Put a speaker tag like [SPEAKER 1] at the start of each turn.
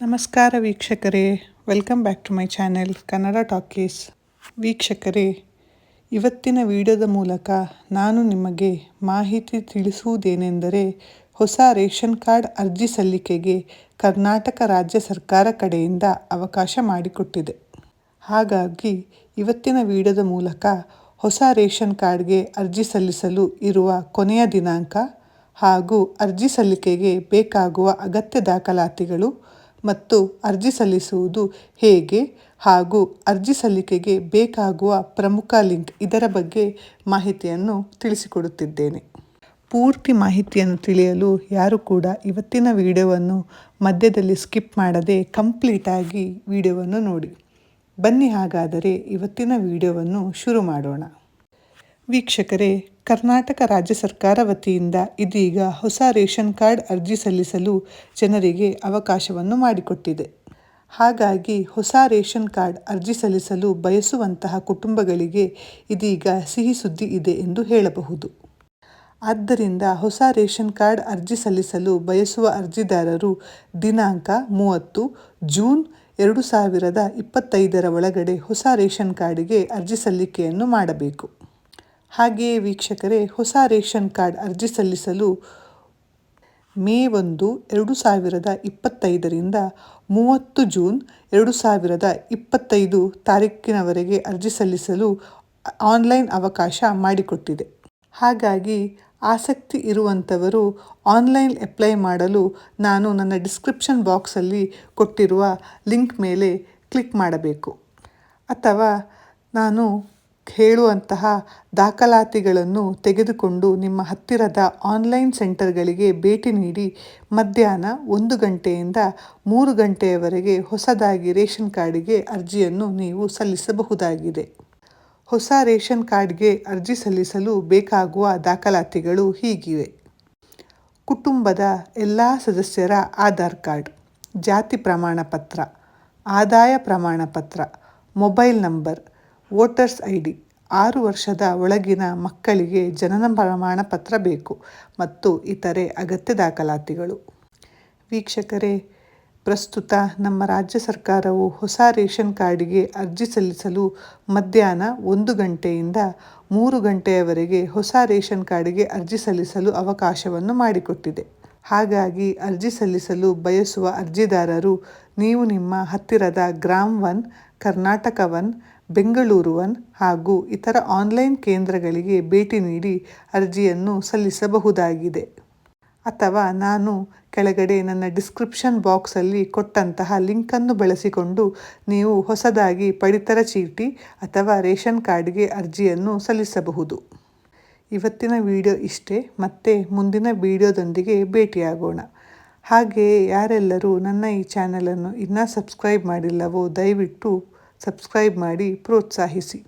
[SPEAKER 1] ನಮಸ್ಕಾರ ವೀಕ್ಷಕರೇ welcome back to my channel Kannada Talkies ವೀಕ್ಷಕರೇ, ಇವತ್ತಿನ ವಿಡಿಯೋದ ಮೂಲಕ ನಾನು ನಿಮಗೆ ಮಾಹಿತಿ ತಿಳಿಸುವುದೇನೆಂದರೆ, ಹೊಸ ರೇಷನ್ ಕಾರ್ಡ್ ಅರ್ಜಿ ಸಲ್ಲಿಕೆಗೆ ಕರ್ನಾಟಕ ರಾಜ್ಯ ಸರ್ಕಾರ ಕಡೆಯಿಂದ ಅವಕಾಶ ಮಾಡಿಕೊಟ್ಟಿದೆ. ಹಾಗಾಗಿ, ಇವತ್ತಿನ ವಿಡಿಯೋದ ಮೂಲಕ ಹೊಸ ರೇಷನ್ ಕಾರ್ಡ್ಗೆ ಅರ್ಜಿ ಸಲ್ಲಿಸಲು ಇರುವ ಕೊನೆಯ ದಿನಾಂಕ ಹಾಗೂ ಅರ್ಜಿ ಸಲ್ಲಿಕೆಗೆ ಬೇಕಾಗುವ ಅಗತ್ಯ ದಾಖಲಾತಿಗಳು ಮತ್ತು ಅರ್ಜಿ ಸಲ್ಲಿಸುವುದು ಹೇಗೆ ಹಾಗೂ ಅರ್ಜಿ ಸಲ್ಲಿಕೆಗೆ ಬೇಕಾಗುವ ಪ್ರಮುಖ ಲಿಂಕ್ ಇದರ ಬಗ್ಗೆ ಮಾಹಿತಿಯನ್ನು ತಿಳಿಸಿಕೊಡುತ್ತಿದ್ದೇನೆ. ಪೂರ್ತಿ ಮಾಹಿತಿಯನ್ನು ತಿಳಿಯಲು ಯಾರು ಕೂಡ ಇವತ್ತಿನ ವಿಡಿಯೋವನ್ನು ಮಧ್ಯದಲ್ಲಿ ಸ್ಕಿಪ್ ಮಾಡದೆ ಕಂಪ್ಲೀಟಾಗಿ ವಿಡಿಯೋವನ್ನು ನೋಡಿ. ಬನ್ನಿ ಹಾಗಾದರೆ ಇವತ್ತಿನ ವಿಡಿಯೋವನ್ನು ಶುರು ಮಾಡೋಣ. ವೀಕ್ಷಕರೇ, ಕರ್ನಾಟಕ ರಾಜ್ಯ ಸರ್ಕಾರ ವತಿಯಿಂದ ಇದೀಗ ಹೊಸ ರೇಷನ್ ಕಾರ್ಡ್ ಅರ್ಜಿ ಸಲ್ಲಿಸಲು ಜನರಿಗೆ ಅವಕಾಶವನ್ನು ಮಾಡಿಕೊಟ್ಟಿದೆ. ಹಾಗಾಗಿ ಹೊಸ ರೇಷನ್ ಕಾರ್ಡ್ ಅರ್ಜಿ ಸಲ್ಲಿಸಲು ಬಯಸುವಂತಹ ಕುಟುಂಬಗಳಿಗೆ ಇದೀಗ ಸಿಹಿ ಸುದ್ದಿ ಇದೆ ಎಂದು ಹೇಳಬಹುದು. ಆದ್ದರಿಂದ ಹೊಸ ರೇಷನ್ ಕಾರ್ಡ್ ಅರ್ಜಿ ಸಲ್ಲಿಸಲು ಬಯಸುವ ಅರ್ಜಿದಾರರು ದಿನಾಂಕ ಮೂವತ್ತು, ಜೂನ್ ಎರಡು ಸಾವಿರದ ಇಪ್ಪತ್ತೈದರ ಒಳಗಡೆ ಹೊಸ ರೇಷನ್ ಕಾರ್ಡಿಗೆ ಅರ್ಜಿ ಸಲ್ಲಿಕೆಯನ್ನು ಮಾಡಬೇಕು. ಹಾಗೆಯೇ ವೀಕ್ಷಕರೇ, ಹೊಸ ರೇಷನ್ ಕಾರ್ಡ್ ಅರ್ಜಿ ಸಲ್ಲಿಸಲು ಮೇ ಒಂದು, ಎರಡು ಸಾವಿರದ ಇಪ್ಪತ್ತೈದರಿಂದ ಮೂವತ್ತು ಜೂನ್, ಎರಡು ಸಾವಿರದ ಇಪ್ಪತ್ತೈದು ತಾರೀಕಿನವರೆಗೆ ಅರ್ಜಿ ಸಲ್ಲಿಸಲು ಆನ್ಲೈನ್ ಅವಕಾಶ ಮಾಡಿಕೊಟ್ಟಿದೆ. ಹಾಗಾಗಿ ಆಸಕ್ತಿ ಇರುವಂಥವರು ಆನ್ಲೈನ್ ಅಪ್ಲೈ ಮಾಡಲು ನಾನು ನನ್ನ ಡಿಸ್ಕ್ರಿಪ್ಷನ್ ಬಾಕ್ಸಲ್ಲಿ ಕೊಟ್ಟಿರುವ ಲಿಂಕ್ ಮೇಲೆ ಕ್ಲಿಕ್ ಮಾಡಬೇಕು. ಅಥವಾ ನಾನು ಹೇಳುವಂತಹ ದಾಖಲಾತಿಗಳನ್ನು ತೆಗೆದುಕೊಂಡು ನಿಮ್ಮ ಹತ್ತಿರದ ಆನ್ಲೈನ್ ಸೆಂಟರ್ಗಳಿಗೆ ಭೇಟಿ ನೀಡಿ ಮಧ್ಯಾಹ್ನ ಒಂದು ಗಂಟೆಯಿಂದ ಮೂರು ಗಂಟೆಯವರೆಗೆ ಹೊಸದಾಗಿ ರೇಷನ್ ಕಾರ್ಡಿಗೆ ಅರ್ಜಿಯನ್ನು ನೀವು ಸಲ್ಲಿಸಬಹುದಾಗಿದೆ. ಹೊಸ ರೇಷನ್ ಕಾರ್ಡ್ಗೆ ಅರ್ಜಿ ಸಲ್ಲಿಸಲು ಬೇಕಾಗುವ ದಾಖಲಾತಿಗಳು ಹೀಗಿವೆ. ಕುಟುಂಬದ ಎಲ್ಲ ಸದಸ್ಯರ ಆಧಾರ್ ಕಾರ್ಡ್, ಜಾತಿ ಪ್ರಮಾಣ ಪತ್ರ ಆದಾಯ ಪ್ರಮಾಣ ಪತ್ರ mobile number voters I D ಆರು ವರ್ಷದ ಒಳಗಿನ ಮಕ್ಕಳಿಗೆ ಜನನ ಪ್ರಮಾಣ ಪತ್ರ ಬೇಕು ಮತ್ತು ಇತರೆ ಅಗತ್ಯ ದಾಖಲಾತಿಗಳು. ವೀಕ್ಷಕರೇ, ಪ್ರಸ್ತುತ ನಮ್ಮ ರಾಜ್ಯ ಸರ್ಕಾರವು ಹೊಸ ರೇಷನ್ ಕಾರ್ಡಿಗೆ ಅರ್ಜಿ ಸಲ್ಲಿಸಲು ಮಧ್ಯಾಹ್ನ ಒಂದು ಗಂಟೆಯಿಂದ ಮೂರು ಗಂಟೆಯವರೆಗೆ ಹೊಸ ರೇಷನ್ ಕಾರ್ಡಿಗೆ ಅರ್ಜಿ ಸಲ್ಲಿಸಲು ಅವಕಾಶವನ್ನು ಮಾಡಿಕೊಟ್ಟಿದೆ. ಹಾಗಾಗಿ ಅರ್ಜಿ ಸಲ್ಲಿಸಲು ಬಯಸುವ ಅರ್ಜಿದಾರರು, ನೀವು ನಿಮ್ಮ ಹತ್ತಿರದ Gram one, Karnataka one Bengaluru one ಹಾಗೂ ಇತರ ಆನ್ಲೈನ್ ಕೇಂದ್ರಗಳಿಗೆ ಭೇಟಿ ನೀಡಿ ಅರ್ಜಿಯನ್ನು ಸಲ್ಲಿಸಬಹುದಾಗಿದೆ. ಅಥವಾ ನಾನು ಕೆಳಗಡೆ ನನ್ನ ಡಿಸ್ಕ್ರಿಪ್ಷನ್ ಬಾಕ್ಸಲ್ಲಿ ಕೊಟ್ಟಂತಹ ಲಿಂಕನ್ನು ಬಳಸಿಕೊಂಡು ನೀವು ಹೊಸದಾಗಿ ಪಡಿತರ ಚೀಟಿ ಅಥವಾ ರೇಷನ್ ಕಾರ್ಡ್ಗೆ ಅರ್ಜಿಯನ್ನು ಸಲ್ಲಿಸಬಹುದು. ಇವತ್ತಿನ ವಿಡಿಯೋ ಇಷ್ಟೇ, ಮತ್ತೆ ಮುಂದಿನ ವಿಡಿಯೋದೊಂದಿಗೆ ಭೇಟಿಯಾಗೋಣ. ಹಾಗೆಯೇ ಯಾರೆಲ್ಲರೂ ನನ್ನ ಈ ಚಾನಲನ್ನು ಇನ್ನೂ ಸಬ್ಸ್ಕ್ರೈಬ್ ಮಾಡಿಲ್ಲವೋ ದಯವಿಟ್ಟು ಸಬ್ಸ್ಕ್ರೈಬ್ ಮಾಡಿ ಪ್ರೋತ್ಸಾಹಿಸಿ.